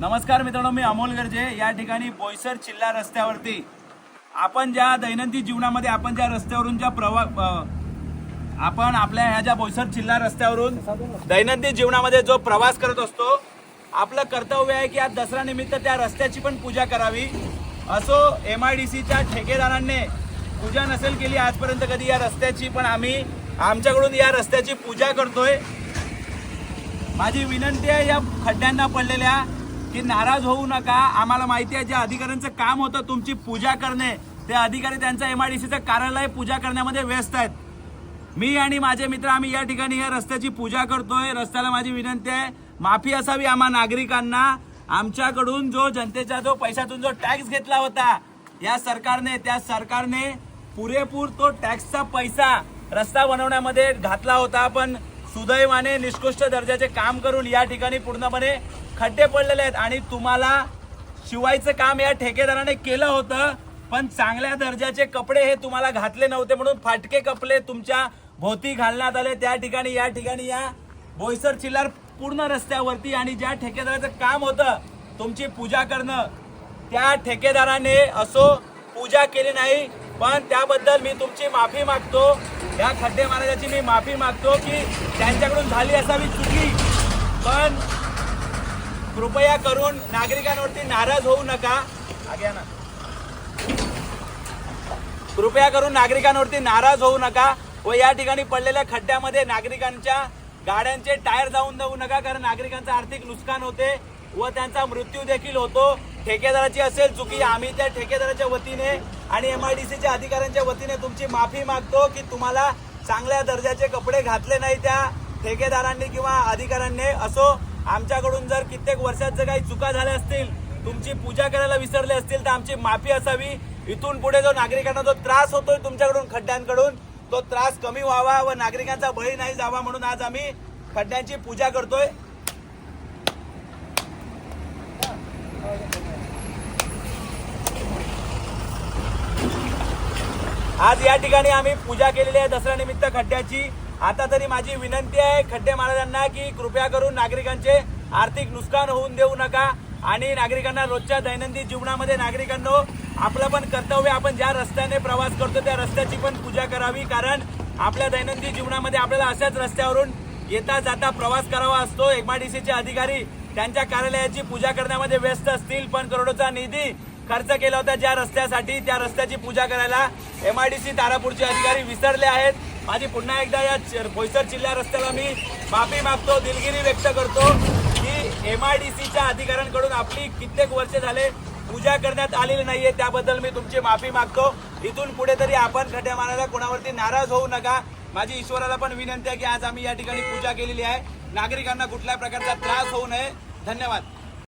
नमस्कार मित्रांनो मी अमोल गर्जे. या ठिकाणी बोईसर चिल्ला रस्त्यावरती आपण ज्या दैनंदिन जीवनामध्ये आपण ज्या रस्त्यावरून ज्या प्रवा आपण आपल्या ह्या ज्या बोईसर चिल्ला रस्त्यावरून दैनंदिन जीवनामध्ये जो प्रवास करत असतो आपलं कर्तव्य आहे की आज दसरा निमित्त त्या रस्त्याची पण पूजा करावी. असो एम आय डी सीच्या ठेकेदारांनी पूजा नसेल केली आजपर्यंत कधी या रस्त्याची पण आम्ही आमच्याकडून या रस्त्याची पूजा करतोय. माझी विनंती आहे या खड्ड्यांना पडलेल्या की नाराज होऊ नका. आम्हाला माहिती आहे ज्या अधिकाऱ्यांचं काम होतं तुमची पूजा करणे. ते अधिकारी त्यांचं एम आय डी सीचं कार्यालय पूजा करण्यामध्ये व्यस्त आहेत. मी आणि माझे मित्र आम्ही या ठिकाणी या रस्त्याची पूजा करतोय. रस्त्याला माझी विनंती आहे माफी असावी आम्हा नागरिकांना. आमच्याकडून जो जनतेचा जो पैशातून जो टॅक्स घेतला होता या सरकारने त्या सरकारने पुरेपूर तो टॅक्सचा पैसा रस्ता बनवण्यामध्ये घातला होता. पण सुदैवाने निष्कृष्ट दर्जाचे काम करून या ठिकाणी पूर्णपणे खड्डे पडलेले आहेत आणि तुम्हाला शिवायचं काम या ठेकेदाराने केलं होतं पण चांगल्या दर्जाचे कपडे हे तुम्हाला घातले नव्हते म्हणून फाटके कपडे तुमच्या भोवती घालण्यात आले. त्या ठिकाणी या ठिकाणी या बोईसर चिल्लार पूर्ण रस्त्यावरती आणि ज्या ठेकेदाराचं काम होतं तुमची पूजा करणं. त्या ठेकेदाराने असो पूजा केली नाही पण त्याबद्दल मी तुमची माफी मागतो. या खड्डे महाराजाची मी माफी मागतो की त्यांच्याकडून झाली असावी चुकी. पण कृपया करून नागरिकांवरती नाराज होऊ नका. कृपया करून नागरिकांवरती नाराज होऊ नका व या ठिकाणी पडलेल्या खड्ड्यामध्ये नागरिकांच्या गाड्यांचे टायर जाऊन जाऊ नका कारण नागरिकांचं आर्थिक नुकसान होते व त्यांचा मृत्यू देखील होतो. ठेकेदाराची असेल चुकी आम्ही त्या ठेकेदाराच्या वतीने आणि एम आय डी सीच्या अधिकाऱ्यांच्या वतीने तुमची माफी मागतो की तुम्हाला चांगल्या दर्जाचे कपडे घातले नाही त्या ठेकेदारांनी किंवा अधिकाऱ्यांनी. असो आमच्याकडून जर कित्येक वर्षात जर काही चुका झाल्या असतील तुमची पूजा करायला विसरले असतील तर आमची माफी असावी. इथून पुढे जो नागरिकांना जो त्रास होतोय तुमच्याकडून खड्ड्यांकडून तो त्रास कमी व्हावा व नागरिकांचा बळी नाही जावा म्हणून आज आम्ही खड्ड्यांची पूजा करतोय. आज या ठिकाणी आम्ही पूजा केलेली आहे दसऱ्यानिमित्त खड्ड्याची. आता तरी माझी विनंती आहे खड्डे महाराजांना की कृपया करून नागरिकांचे आर्थिक नुकसान होऊन देऊ नका. आणि नागरिकांना रोजच्या दैनंदिन जीवनामध्ये नागरिकांनो आपलं पण कर्तव्य आपण ज्या रस्त्याने प्रवास करतो त्या रस्त्याची पण पूजा करावी. कारण आपल्या दैनंदिन जीवनामध्ये आपल्याला अशाच रस्त्यावरून येता जाता प्रवास करावा असतो. एमआयडीसीचे अधिकारी त्यांच्या कार्यालयाची पूजा करण्यामध्ये व्यस्त असतील. पण करोडोचा निधी खर्च केला होता ज्या रस्त्यासाठी. त्या रस्त्याची पूजा करायला एमआयडीसी तारापूरचे अधिकारी विसरले आहेत. माझी पुन्हा एकदा या च- बोईसर जिल्हा रस्त्याला मी माफी मागतो दिलगिरी व्यक्त करतो की सीच्या अधिकाऱ्यांकडून आपली कित्येक वर्षे झाले पूजा करण्यात आलेली नाहीये त्याबद्दल मी तुमची माफी मागतो. इथून पुढे तरी आपण खड्ड्या मारायला कोणावरती नाराज होऊ नका. माझी ईश्वराला पण विनंती आहे की आज आम्ही या ठिकाणी पूजा केलेली आहे. नागरिकांना कुठल्या प्रकारचा त्रास होऊ नये. धन्यवाद.